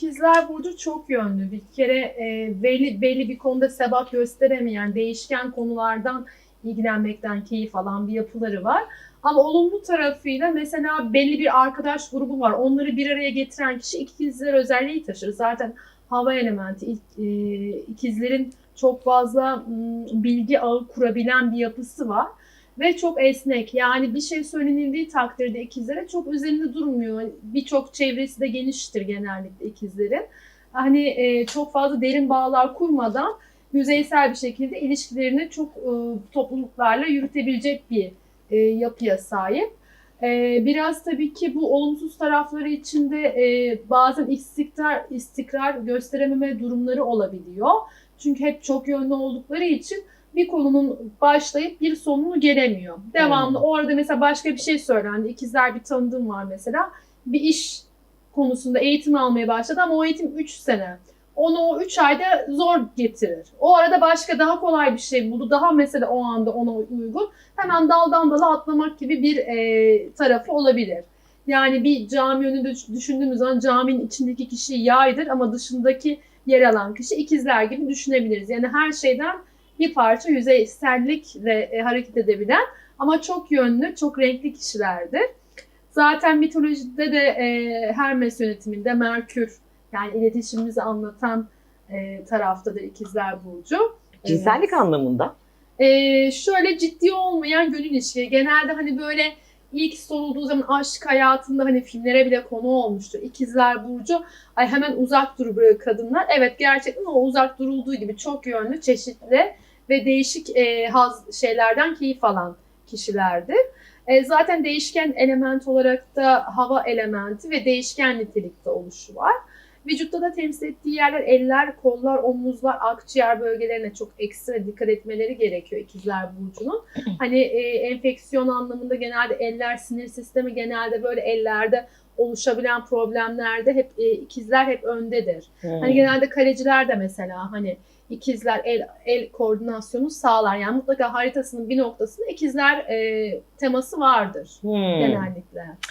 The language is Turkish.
ikizler burcu çok yönlü. Bir kere e, belli belli bir konuda sebat gösteremeyen, değişken konulardan ilgilenmekten keyif alan bir yapıları var. Ama olumlu tarafıyla mesela belli bir arkadaş grubu var. Onları bir araya getiren kişi ikizler özelliği taşır. Zaten hava elementi e, ikizlerin çok fazla bilgi ağı kurabilen bir yapısı var. Ve çok esnek. Yani bir şey söylenildiği takdirde ikizlere çok üzerinde durmuyor. Birçok çevresi de geniştir genellikle ikizlerin. Hani e, çok fazla derin bağlar kurmadan yüzeysel bir şekilde ilişkilerini çok e, topluluklarla yürütebilecek bir e, yapıya sahip. E, biraz tabii ki bu olumsuz tarafları içinde e, bazen istikrar, istikrar gösterememe durumları olabiliyor. Çünkü hep çok yönlü oldukları için bir konunun başlayıp bir sonunu gelemiyor. Devamlı orada mesela başka bir şey söylendi. İkizler bir tanıdığım var mesela. Bir iş konusunda eğitim almaya başladı ama o eğitim 3 sene. Onu o 3 ayda zor getirir. O arada başka daha kolay bir şey buldu. Daha mesela o anda ona uygun. Hemen daldan dala atlamak gibi bir e, tarafı olabilir. Yani bir cami önünde düşündüğümüz zaman caminin içindeki kişi yaydır ama dışındaki yer alan kişi ikizler gibi düşünebiliriz. Yani her şeyden bir parça yüzeysellikle e, hareket edebilen ama çok yönlü, çok renkli kişilerdir. Zaten mitolojide de e, Hermes yönetiminde Merkür yani iletişimimizi anlatan e, taraftadır ikizler burcu. Cinsellik anlamında. Ee, şöyle ciddi olmayan gönül ilişkileri. Genelde hani böyle ilk sorulduğu zaman aşk hayatında hani filmlere bile konu olmuştur. İkizler Burcu ay hemen uzak dur kadınlar. Evet gerçekten o uzak durulduğu gibi çok yönlü, çeşitli ve değişik e, haz şeylerden keyif alan kişilerdir. E, zaten değişken element olarak da hava elementi ve değişken nitelikte oluşu var. Vücutta da temsil ettiği yerler eller, kollar, omuzlar, akciğer bölgelerine çok ekstra dikkat etmeleri gerekiyor ikizler burcunun. Hani e, enfeksiyon anlamında genelde eller, sinir sistemi genelde böyle ellerde oluşabilen problemlerde hep e, ikizler hep öndedir. Hani Hmm. genelde kaleciler de mesela hani ikizler el el koordinasyonu sağlar. Yani mutlaka haritasının bir noktasında ikizler e, teması vardır Hmm. genellikle.